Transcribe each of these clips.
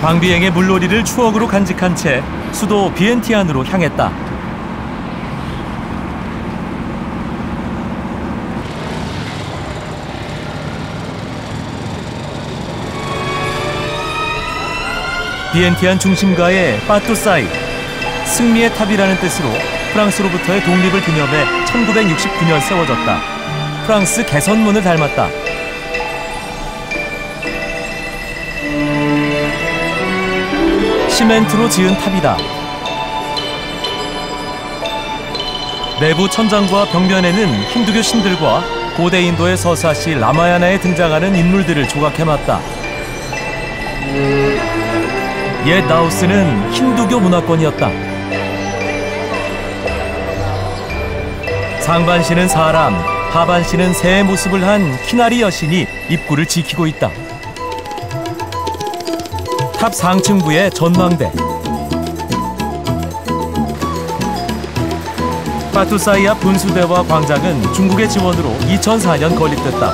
광비행의 물놀이를 추억으로 간직한 채 수도 비엔티안으로 향했다. 비엔티안 중심가의 빠뚜사이 승리의 탑이라는 뜻으로 프랑스로부터의 독립을 기념해 1969년 세워졌다. 프랑스 개선문을 닮았다. 시멘트로 지은 탑이다. 내부 천장과 벽면에는 힌두교 신들과 고대 인도의 서사시 라마야나에 등장하는 인물들을 조각해놨다. 옛 라오스는 힌두교 문화권이었다. 상반신은 사람, 하반신은 새의 모습을 한 키나리 여신이 입구를 지키고 있다. 탑 상층부의 전망대. 파투사이아 분수대와 광장은 중국의 지원으로 2004년 건립됐다.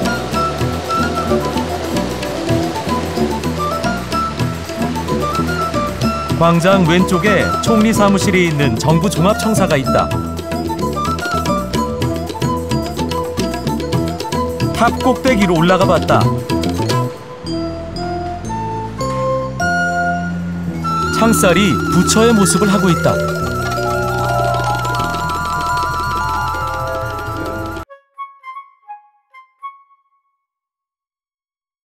광장 왼쪽에 총리 사무실이 있는 정부 종합청사가 있다. 탑 꼭대기로 올라가 봤다. 창살이 부처의 모습을 하고 있다.